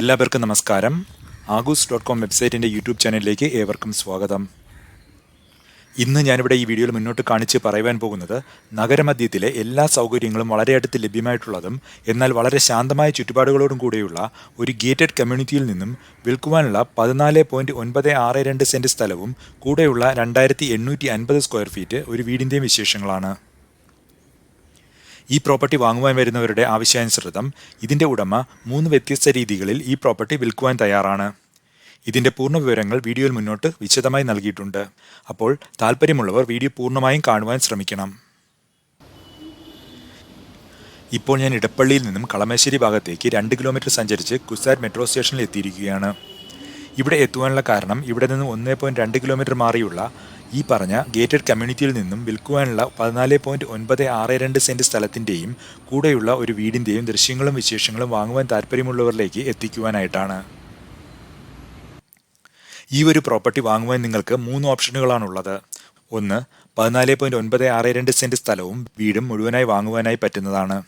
എല്ലാവർക്കും നമസ്കാരം. ആഗൂസ് dot com വെബ്സൈറ്റിന്റെ യൂട്യൂബ് ചാനലിലേക്ക് ഏവർക്കും സ്വാഗതം. ഇന്ന് ഞാനിവിടെ ഈ വീഡിയോയിൽ മുന്നോട്ട് കാണിച്ച് പറയുവാൻ പോകുന്നത് നഗരമധ്യത്തിലെ എല്ലാ സൗകര്യങ്ങളും വളരെ അടുത്ത് ലഭ്യമായിട്ടുള്ളതും എന്നാൽ വളരെ ശാന്തമായ ചുറ്റുപാടുകളോടും കൂടെയുള്ള ഒരു ഗേറ്റഡ് കമ്മ്യൂണിറ്റിയിൽ നിന്നും വിൽക്കുവാനുള്ള പതിനാല് പോയിന്റ് ഒൻപത് ആറ് രണ്ട് സെന്റ് സ്ഥലവും കൂടെയുള്ള രണ്ടായിരത്തി എണ്ണൂറ്റി അൻപത് സ്ക്വയർ ഫീറ്റ് ഒരു വീടിന്റെയും വിശേഷങ്ങളാണ്. ഈ പ്രോപ്പർട്ടി വാങ്ങുവാൻ വരുന്നവരുടെ ആവശ്യാനുസൃതം ഇതിന്റെ ഉടമ മൂന്ന് വ്യത്യസ്ത രീതികളിൽ ഈ പ്രോപ്പർട്ടി വിൽക്കുവാൻ തയ്യാറാണ്. ഇതിന്റെ പൂർണ വിവരങ്ങൾ വീഡിയോയിൽ മുന്നോട്ട് വിശദമായി നൽകിയിട്ടുണ്ട്. അപ്പോൾ താല്പര്യമുള്ളവർ വീഡിയോ പൂർണമായും കാണുവാൻ ശ്രമിക്കണം. ഇപ്പോൾ ഞാൻ ഇടപ്പള്ളിയിൽ നിന്നും കളമശ്ശേരി ഭാഗത്തേക്ക് രണ്ട് കിലോമീറ്റർ സഞ്ചരിച്ച് കുസാർ മെട്രോ സ്റ്റേഷനിൽ എത്തിയിരിക്കുകയാണ്. ഇവിടെ എത്തുവാനുള്ള കാരണം ഇവിടെ നിന്ന് ഒന്നേ പോയിന്റ് രണ്ട് കിലോമീറ്റർ മാറിയുള്ള ഈ പറഞ്ഞ ഗേറ്റഡ് കമ്മ്യൂണിറ്റിയിൽ നിന്നും വിൽക്കുവാനുള്ള പതിനാല് പോയിന്റ് ഒൻപത് ആറ് രണ്ട് സെന്റ് സ്ഥലത്തിന്റെയും കൂടെയുള്ള ഒരു വീടിന്റെയും ദൃശ്യങ്ങളും വിശേഷങ്ങളും വാങ്ങുവാൻ താല്പര്യമുള്ളവരിലേക്ക് എത്തിക്കുവാനായിട്ടാണ്. ഈ ഒരു പ്രോപ്പർട്ടി വാങ്ങുവാൻ നിങ്ങൾക്ക് മൂന്ന് ഓപ്ഷനുകളാണുള്ളത്. ഒന്ന് പതിനാല് പോയിന്റ് ഒൻപത് ആറ് രണ്ട് സെന്റ് സ്ഥലവും വീടും മുഴുവനായി വാങ്ങുവാനായി പറ്റുന്നതാണ്.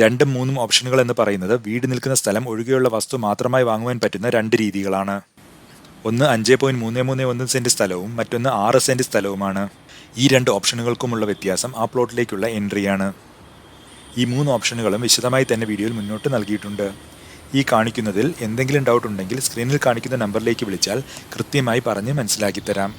രണ്ടും മൂന്നും ഓപ്ഷനുകൾ എന്ന് പറയുന്നത് വീട് നിൽക്കുന്ന സ്ഥലം ഒഴികെയുള്ള വസ്തു മാത്രമായി വാങ്ങുവാൻ പറ്റുന്ന രണ്ട് രീതികളാണ്. ഒന്ന് അഞ്ച് പോയിന്റ് മൂന്ന് മൂന്ന് ഒന്ന് സെന്റ് സ്ഥലവും മറ്റൊന്ന് ആറ് സെന്റ് സ്ഥലവുമാണ്. ഈ രണ്ട് ഓപ്ഷനുകൾക്കുമുള്ള വ്യത്യാസം ആ പ്ലോട്ടിലേക്കുള്ള എൻട്രിയാണ് ഈ മൂന്ന് ഓപ്ഷനുകളും വിശദമായി തന്നെ വീഡിയോയിൽ മുന്നോട്ട് നൽകിയിട്ടുണ്ട്. ഈ കാണിക്കുന്നതിൽ എന്തെങ്കിലും ഡൗട്ട് ഉണ്ടെങ്കിൽ സ്ക്രീനിൽ കാണിക്കുന്ന നമ്പറിലേക്ക് വിളിച്ചാൽ കൃത്യമായി പറഞ്ഞ് മനസ്സിലാക്കി തരാം.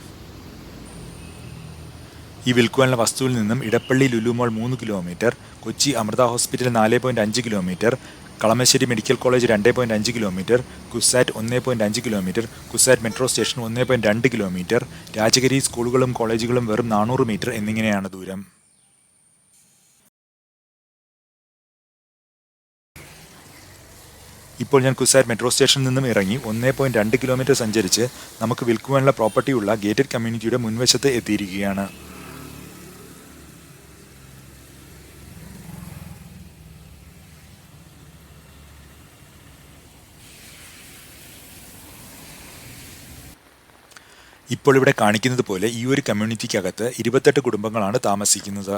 ഈ വിൽക്കുവാനുള്ള വസ്തുവിൽ നിന്നും ഇടപ്പള്ളി ലുലുമോൾ മൂന്ന് കിലോമീറ്റർ കൊച്ചി അമൃത ഹോസ്പിറ്റൽ നാല് അഞ്ച് കിലോമീറ്റർ കളമശ്ശേരി മെഡിക്കൽ കോളേജ് രണ്ട് പോയിന്റ് അഞ്ച് കിലോമീറ്റർ കുസാറ്റ് ഒന്ന് പോയിന്റ് അഞ്ച് കിലോമീറ്റർ കുസാറ്റ് മെട്രോ സ്റ്റേഷൻ ഒന്ന് പോയിന്റ് രണ്ട് കിലോമീറ്റർ രാജഗിരി സ്കൂളുകളും കോളേജുകളും വെറും നാനൂറ് മീറ്റർ എന്നിങ്ങനെയാണ് ദൂരം. ഇപ്പോൾ ഞാൻ കുസാറ്റ് മെട്രോ സ്റ്റേഷനിൽ നിന്നും ഇറങ്ങി ഒന്നേ പോയിന്റ് രണ്ട് കിലോമീറ്റർ സഞ്ചരിച്ച് നമുക്ക് വിൽക്കുവാനുള്ള പ്രോപ്പർട്ടിയുള്ള ഗേറ്റഡ് കമ്മ്യൂണിറ്റിയുടെ മുൻവശത്ത് എത്തിയിരിക്കുകയാണ്. ഇപ്പോൾ ഇവിടെ കാണിക്കുന്നത് പോലെ ഈ ഒരു കമ്മ്യൂണിറ്റിക്കകത്ത് ഇരുപത്തെട്ട് കുടുംബങ്ങളാണ് താമസിക്കുന്നത്.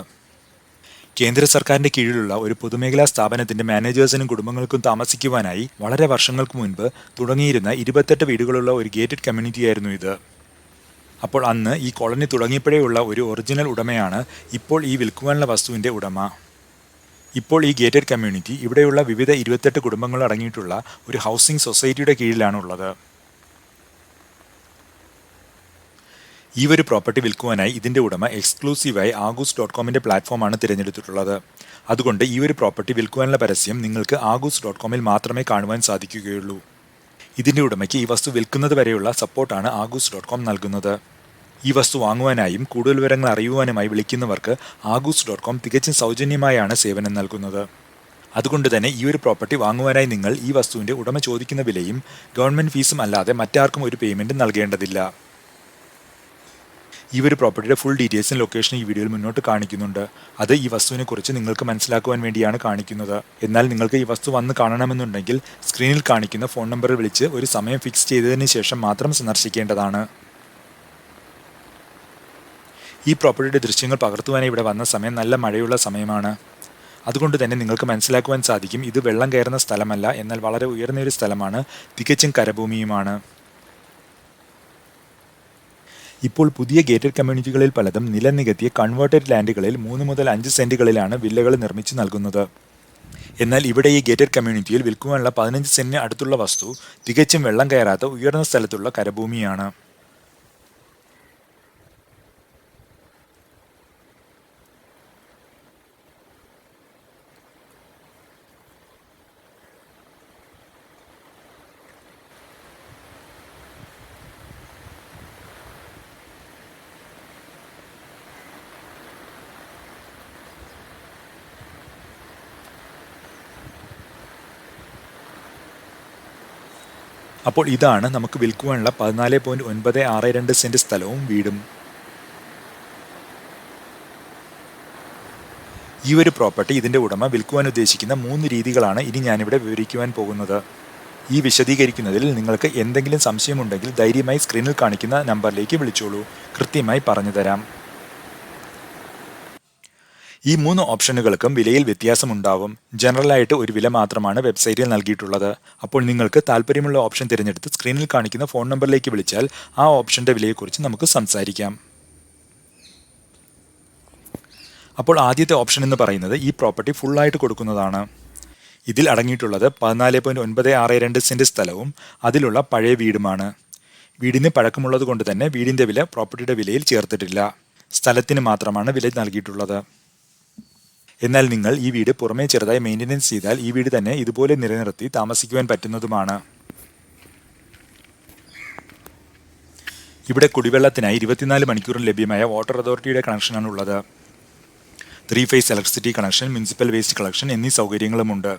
കേന്ദ്ര സർക്കാരിന്റെ കീഴിലുള്ള ഒരു പൊതുമേഖലാ സ്ഥാപനത്തിന്റെ മാനേജേഴ്സിനും കുടുംബങ്ങൾക്കും താമസിക്കുവാനായി വളരെ വർഷങ്ങൾക്ക് മുൻപ് തുടങ്ങിയിരുന്ന ഇരുപത്തെട്ട് വീടുകളുള്ള ഒരു ഗേറ്റഡ് കമ്മ്യൂണിറ്റി ആയിരുന്നു ഇത്. അപ്പോൾ അന്ന് ഈ കോളനി തുടങ്ങിയപ്പോഴേയുള്ള ഒരു ഒറിജിനൽ ഉടമയാണ് ഇപ്പോൾ ഈ വിൽക്കുവാനുള്ള വസ്തുവിന്റെ ഉടമ. ഇപ്പോൾ ഈ ഗേറ്റഡ് കമ്മ്യൂണിറ്റി ഇവിടെയുള്ള വിവിധ ഇരുപത്തെട്ട് കുടുംബങ്ങൾ അടങ്ങിയിട്ടുള്ള ഒരു ഹൗസിംഗ് സൊസൈറ്റിയുടെ കീഴിലാണുള്ളത്. ഈ ഒരു പ്രോപ്പർട്ടി വിൽക്കുവാനായി ഇതിന്റെ ഉടമ എക്സ്ക്ലൂസീവായി ആഗൂസ് ഡോട്ട് കോമിന്റെ പ്ലാറ്റ്ഫോമാണ് തിരഞ്ഞെടുത്തിട്ടുള്ളത്. അതുകൊണ്ട് ഈ ഒരു പ്രോപ്പർട്ടി വിൽക്കുവാനുള്ള പരസ്യം നിങ്ങൾക്ക് ആഗൂസ് ഡോട്ട് കോമിൽ മാത്രമേ കാണുവാൻ സാധിക്കുകയുള്ളൂ. ഇതിന്റെ ഉടമയ്ക്ക് ഈ വസ്തു വിൽക്കുന്നത് വരെയുള്ള സപ്പോർട്ടാണ് ആഗൂസ് ഡോട്ട് കോം നൽകുന്നത്. ഈ വസ്തു വാങ്ങുവാനായും കൂടുതൽ വിവരങ്ങൾ അറിയുവാനുമായി വിളിക്കുന്നവർക്ക് ആഗൂസ് ഡോട്ട് കോം തികച്ചും സൗജന്യമായാണ് സേവനം നൽകുന്നത്. അതുകൊണ്ട് തന്നെ ഈ ഒരു പ്രോപ്പർട്ടി വാങ്ങുവാനായി നിങ്ങൾ ഈ വസ്തുവിന്റെ ഉടമ ചോദിക്കുന്ന വിലയും ഗവൺമെന്റ് ഫീസും അല്ലാതെ മറ്റാർക്കും ഒരു പേയ്മെന്റ് നൽകേണ്ടതില്ല. ഈ ഒരു പ്രോപ്പർട്ടിയുടെ ഫുൾ ഡീറ്റെയിൽസും ലൊക്കേഷനും ഈ വീഡിയോയിൽ മുന്നോട്ട് കാണിക്കുന്നുണ്ട്. അത് ഈ വസ്തുവിനെ കുറിച്ച് നിങ്ങൾക്ക് മനസ്സിലാക്കുവാൻ വേണ്ടിയാണ് കാണിക്കുന്നത്. എന്നാൽ നിങ്ങൾക്ക് ഈ വസ്തു വന്ന് കാണണമെന്നുണ്ടെങ്കിൽ സ്ക്രീനിൽ കാണിക്കുന്ന ഫോൺ നമ്പർ വിളിച്ച് ഒരു സമയം ഫിക്സ് ചെയ്തതിന് ശേഷം മാത്രം സന്ദർശിക്കേണ്ടതാണ്. ഈ പ്രോപ്പർട്ടിയുടെ ദൃശ്യങ്ങൾ പകർത്തുവാനായി ഇവിടെ വന്ന സമയം നല്ല മഴയുള്ള സമയമാണ്. അതുകൊണ്ട് തന്നെ നിങ്ങൾക്ക് മനസ്സിലാക്കുവാൻ സാധിക്കും ഇത് വെള്ളം കയറുന്ന സ്ഥലമല്ല എന്നാൽ വളരെ ഉയർന്ന ഒരു സ്ഥലമാണ് തികച്ചും കരഭൂമിയുമാണ്. ഇപ്പോൾ പുതിയ ഗേറ്റഡ് കമ്മ്യൂണിറ്റികളിൽ പലതും നിലം നികത്തിയ കൺവേർട്ടഡ് ലാൻഡുകളിൽ മൂന്ന് മുതൽ അഞ്ച് സെന്റുകളിലാണ് വില്ലകൾ നിർമ്മിച്ചു നൽകുന്നത്. എന്നാൽ ഇവിടെ ഈ ഗേറ്റഡ് കമ്മ്യൂണിറ്റിയിൽ വിൽക്കുവാനുള്ള പതിനഞ്ച് സെന്റിന് അടുത്തുള്ള വസ്തു തികച്ചും വെള്ളം കയറാത്ത ഉയർന്ന സ്ഥലത്തുള്ള കരഭൂമിയാണ്. അപ്പോൾ ഇതാണ് നമുക്ക് വിൽക്കുവാനുള്ള പതിനാല് പോയിന്റ് ഒൻപത് ആറ് രണ്ട് സെന്റ് സ്ഥലവും വീടും. ഈ ഒരു പ്രോപ്പർട്ടി ഇതിന്റെ ഉടമ വിൽക്കുവാൻ ഉദ്ദേശിക്കുന്ന മൂന്ന് രീതികളാണ് ഇനി ഞാനിവിടെ വിവരിക്കുവാൻ പോകുന്നത്. ഈ വിശദീകരിക്കുന്നതിൽ നിങ്ങൾക്ക് എന്തെങ്കിലും സംശയമുണ്ടെങ്കിൽ ധൈര്യമായി സ്ക്രീനിൽ കാണിക്കുന്ന നമ്പറിലേക്ക് വിളിച്ചോളൂ. കൃത്യമായി പറഞ്ഞു തരാം. ഈ മൂന്ന് ഓപ്ഷനുകൾക്കും വിലയിൽ വ്യത്യാസമുണ്ടാവും. ജനറലായിട്ട് ഒരു വില മാത്രമാണ് വെബ്സൈറ്റിൽ നൽകിയിട്ടുള്ളത്. അപ്പോൾ നിങ്ങൾക്ക് താല്പര്യമുള്ള ഓപ്ഷൻ തിരഞ്ഞെടുത്ത് സ്ക്രീനിൽ കാണിക്കുന്ന ഫോൺ നമ്പറിലേക്ക് വിളിച്ചാൽ ആ ഓപ്ഷന്റെ വിലയെക്കുറിച്ച് നമുക്ക് സംസാരിക്കാം. അപ്പോൾ ആദ്യത്തെ ഓപ്ഷൻ എന്ന് പറയുന്നത് ഈ പ്രോപ്പർട്ടി ഫുള്ളായിട്ട് കൊടുക്കുന്നതാണ്. ഇതിൽ അടങ്ങിയിട്ടുള്ളത് പതിനാല് പോയിന്റ് ഒൻപത് ആറ് രണ്ട് സെന്റ് സ്ഥലവും അതിലുള്ള പഴയ വീടുമാണ്. വീടിന് പഴക്കമുള്ളത് കൊണ്ട് തന്നെ വീടിന്റെ വില പ്രോപ്പർട്ടിയുടെ വിലയിൽ ചേർത്തിട്ടില്ല. സ്ഥലത്തിന് മാത്രമാണ് വില നൽകിയിട്ടുള്ളത്. എന്നാൽ നിങ്ങൾ ഈ വീട് പുറമേ ചെറുതായി മെയിന്റനൻസ് ചെയ്താൽ ഈ വീട് തന്നെ ഇതുപോലെ നിലനിർത്തി താമസിക്കുവാൻ പറ്റുന്നതുമാണ്. ഇവിടെ കുടിവെള്ളത്തിനായി ഇരുപത്തിനാല് മണിക്കൂറും ലഭ്യമായ വാട്ടർ അതോറിറ്റിയുടെ കണക്ഷനാണ് ഉള്ളത് three phase electricity connection municipal waste collection എന്നീ സൗകര്യങ്ങളുമുണ്ട്.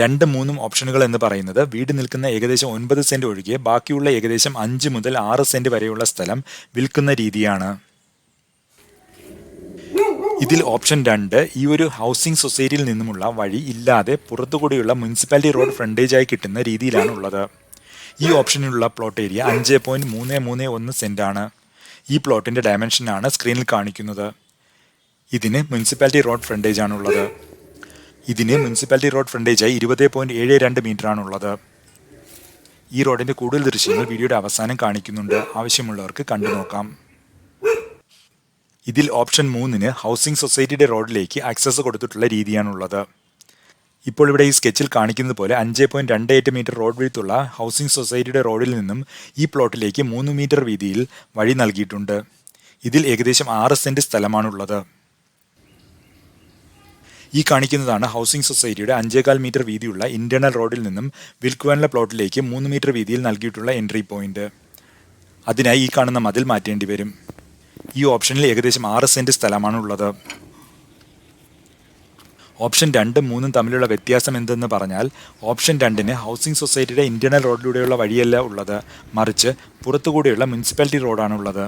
രണ്ടും മൂന്നും ഓപ്ഷനുകൾ എന്ന് പറയുന്നത് വീട് നിൽക്കുന്ന ഏകദേശം ഒൻപത് സെന്റ് ഒഴികെ ബാക്കിയുള്ള ഏകദേശം അഞ്ച് മുതൽ ആറ് സെന്റ് വരെയുള്ള സ്ഥലം വിൽക്കുന്ന രീതിയാണ്. ഇതിൽ ഓപ്ഷൻ രണ്ട് ഈ ഒരു ഹൗസിംഗ് സൊസൈറ്റിയിൽ നിന്നുമുള്ള വഴി ഇല്ലാതെ പുറത്തുകൂടിയുള്ള മുനിസിപ്പാലിറ്റി റോഡ് ഫ്രണ്ടേജായി കിട്ടുന്ന രീതിയിലാണ് ഉള്ളത്. ഈ ഓപ്ഷനിലുള്ള പ്ലോട്ട് ഏരിയ അഞ്ച് പോയിന്റ് മൂന്ന് മൂന്ന് ഒന്ന് സെന്റ് ആണ് ഈ പ്ലോട്ടിന്റെ ഡയമെൻഷനാണ് സ്ക്രീനിൽ കാണിക്കുന്നത്. ഇതിന് മുനിസിപ്പാലിറ്റി റോഡ് ഫ്രണ്ടേജ് ആണുള്ളത്. ഇതിന് മുനിസിപ്പാലിറ്റി റോഡ് ഫ്രണ്ടേജായി ഇരുപത് പോയിന്റ് ഏഴ് രണ്ട് മീറ്റർ ആണുള്ളത് ഈ റോഡിന്റെ കൂടുതൽ ദൃശ്യങ്ങൾ വീഡിയോയുടെ അവസാനം കാണിക്കുന്നുണ്ട്. ആവശ്യമുള്ളവർക്ക് കണ്ടു നോക്കാം. ഇതിൽ ഓപ്ഷൻ മൂന്നിന് ഹൗസിംഗ് സൊസൈറ്റിയുടെ റോഡിലേക്ക് ആക്സസ് കൊടുത്തിട്ടുള്ള രീതിയാണുള്ളത്. ഇപ്പോൾ ഇവിടെ ഈ സ്കെച്ചിൽ കാണിക്കുന്നത് പോലെ അഞ്ച് പോയിന്റ് രണ്ട് എട്ട് മീറ്റർ റോഡ് വീഴ്ത്തുള്ള ഹൗസിംഗ് സൊസൈറ്റിയുടെ റോഡിൽ നിന്നും ഈ പ്ലോട്ടിലേക്ക് മൂന്ന് മീറ്റർ വീതിയിൽ വഴി നൽകിയിട്ടുണ്ട്. ഇതിൽ ഏകദേശം ആറ് സെന്റ് സ്ഥലമാണുള്ളത്. ഈ കാണിക്കുന്നതാണ് ഹൗസിംഗ് സൊസൈറ്റിയുടെ അഞ്ചേകാൽ മീറ്റർ വീതിയുള്ള ഇന്റേണൽ റോഡിൽ നിന്നും വിൽക്കുവാനുള്ള പ്ലോട്ടിലേക്ക് മൂന്ന് മീറ്റർ വീതിയിൽ നൽകിയിട്ടുള്ള എൻട്രി പോയിന്റ്. അതിനായി ഈ കാണുന്ന മതിൽ മാറ്റേണ്ടി വരും. ഈ ഓപ്ഷനിൽ ഏകദേശം ആറ് സെന്റ് സ്ഥലമാണ് ഉള്ളത്. ഓപ്ഷൻ രണ്ടും മൂന്നും തമ്മിലുള്ള വ്യത്യാസം എന്തെന്ന് പറഞ്ഞാൽ ഓപ്ഷൻ രണ്ടിന് ഹൗസിംഗ് സൊസൈറ്റിയുടെ ഇന്റേണൽ റോഡിലൂടെയുള്ള വഴിയല്ല ഉള്ളത്. മറിച്ച് പുറത്തുകൂടിയുള്ള മുനിസിപ്പാലിറ്റി റോഡാണുള്ളത്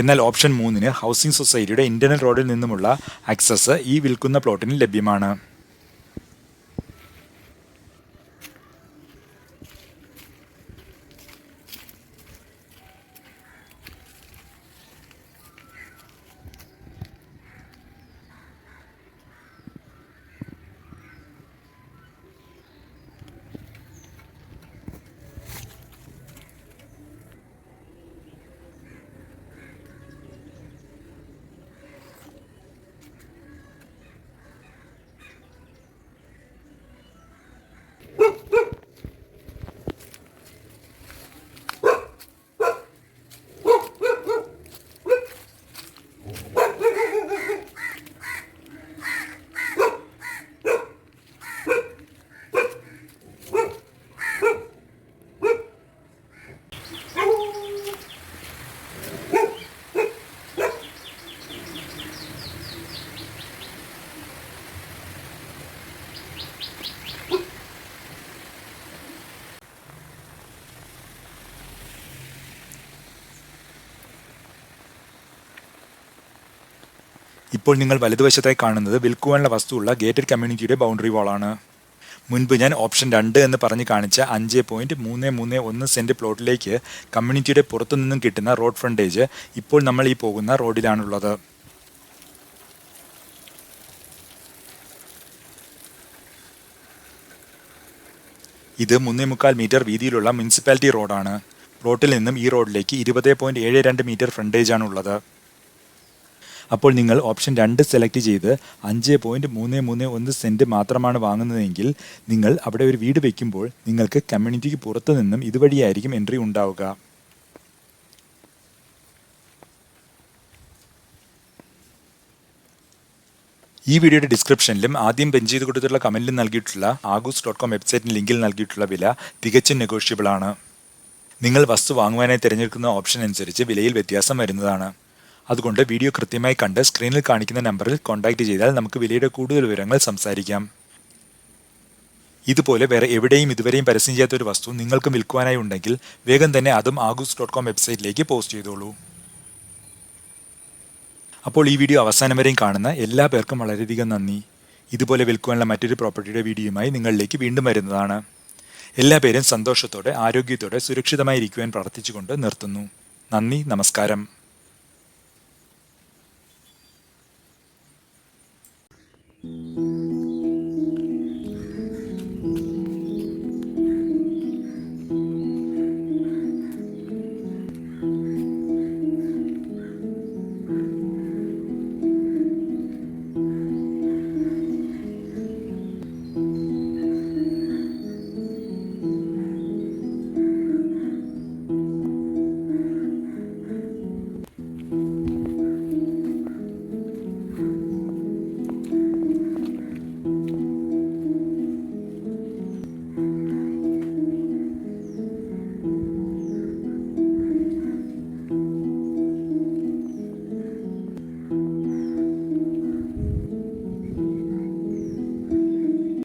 എന്നാൽ ഓപ്ഷൻ മൂന്നിന് ഹൗസിംഗ് സൊസൈറ്റിയുടെ ഇന്റേണൽ റോഡിൽ നിന്നുമുള്ള ആക്സസ് ഈ വിൽക്കുന്ന പ്ലോട്ടിന് ലഭ്യമാണ്. ഇപ്പോൾ നിങ്ങൾ വലതുവശത്തായി കാണുന്നത് വിൽക്കുവാനുള്ള വസ്തുവുള്ള ഗേറ്റഡ് കമ്മ്യൂണിറ്റിയുടെ ബൗണ്ടറി വാളാണ് മുൻപ് ഞാൻ ഓപ്ഷൻ രണ്ട് എന്ന് പറഞ്ഞ് കാണിച്ച അഞ്ച് പോയിന്റ് മൂന്ന് മൂന്ന് ഒന്ന് സെന്റ് പ്ലോട്ടിലേക്ക് കമ്മ്യൂണിറ്റിയുടെ പുറത്തുനിന്നും കിട്ടുന്ന റോഡ് ഫ്രണ്ടേജ് ഇപ്പോൾ നമ്മൾ ഈ പോകുന്ന റോഡിലാണുള്ളത് ഇത് മൂന്നേ മുക്കാൽ മീറ്റർ വീതിയിലുള്ള മുനിസിപ്പാലിറ്റി റോഡാണ് പ്ലോട്ടിൽ നിന്നും ഈ റോഡിലേക്ക് ഇരുപത് പോയിന്റ് ഏഴ് രണ്ട് മീറ്റർ ഫ്രണ്ടേജ് ആണുള്ളത്. അപ്പോൾ നിങ്ങൾ ഓപ്ഷൻ രണ്ട് സെലക്ട് ചെയ്ത് അഞ്ച് പോയിന്റ് മൂന്ന് മൂന്ന് ഒന്ന് സെന്റ് മാത്രമാണ് വാങ്ങുന്നതെങ്കിൽ നിങ്ങൾ അവിടെ ഒരു വീട് വയ്ക്കുമ്പോൾ നിങ്ങൾക്ക് കമ്മ്യൂണിറ്റിക്ക് പുറത്തു നിന്നും ഇതുവഴിയായിരിക്കും എൻട്രി ഉണ്ടാവുക. ഈ വീഡിയോയുടെ ഡിസ്ക്രിപ്ഷനിലും ആദ്യം പെഞ്ച് ചെയ്ത് കൊടുത്തിട്ടുള്ള കമന്റിൽ നൽകിയിട്ടുള്ള ആഗൂസ് ഡോട്ട് കോം വെബ്സൈറ്റിന് ലിങ്കിൽ നൽകിയിട്ടുള്ള വില തികച്ചും നെഗോഷ്യബിൾ ആണ്. നിങ്ങൾ വസ്തു വാങ്ങുവാനായി തിരഞ്ഞെടുക്കുന്ന ഓപ്ഷൻ അനുസരിച്ച് വിലയിൽ വ്യത്യാസം വരുന്നതാണ്. അതുകൊണ്ട് വീഡിയോ കൃത്യമായി കണ്ട് സ്ക്രീനിൽ കാണിക്കുന്ന നമ്പറിൽ കോൺടാക്ട് ചെയ്താൽ നമുക്ക് വിലയുടെ കൂടുതൽ വിവരങ്ങൾ സംസാരിക്കാം. ഇതുപോലെ വേറെ എവിടെയും ഇതുവരെയും പരസ്യം ചെയ്യാത്ത ഒരു വസ്തു നിങ്ങൾക്കും വിൽക്കുവാനായി ഉണ്ടെങ്കിൽ വേഗം തന്നെ അതും ആഗൂസ് ഡോട്ട് കോം വെബ്സൈറ്റിലേക്ക് പോസ്റ്റ് ചെയ്തോളൂ. അപ്പോൾ ഈ വീഡിയോ അവസാനം വരെയും കാണുന്ന എല്ലാ പേർക്കും വളരെയധികം നന്ദി. ഇതുപോലെ വിൽക്കുവാനുള്ള മറ്റൊരു പ്രോപ്പർട്ടിയുടെ വീഡിയോയുമായി നിങ്ങളിലേക്ക് വീണ്ടും വരുന്നതാണ്. എല്ലാ പേരും സന്തോഷത്തോടെ ആരോഗ്യത്തോടെ സുരക്ഷിതമായി ഇരിക്കുവാൻ പ്രാർത്ഥിച്ചുകൊണ്ട് നിർത്തുന്നു. നന്ദി നമസ്കാരം.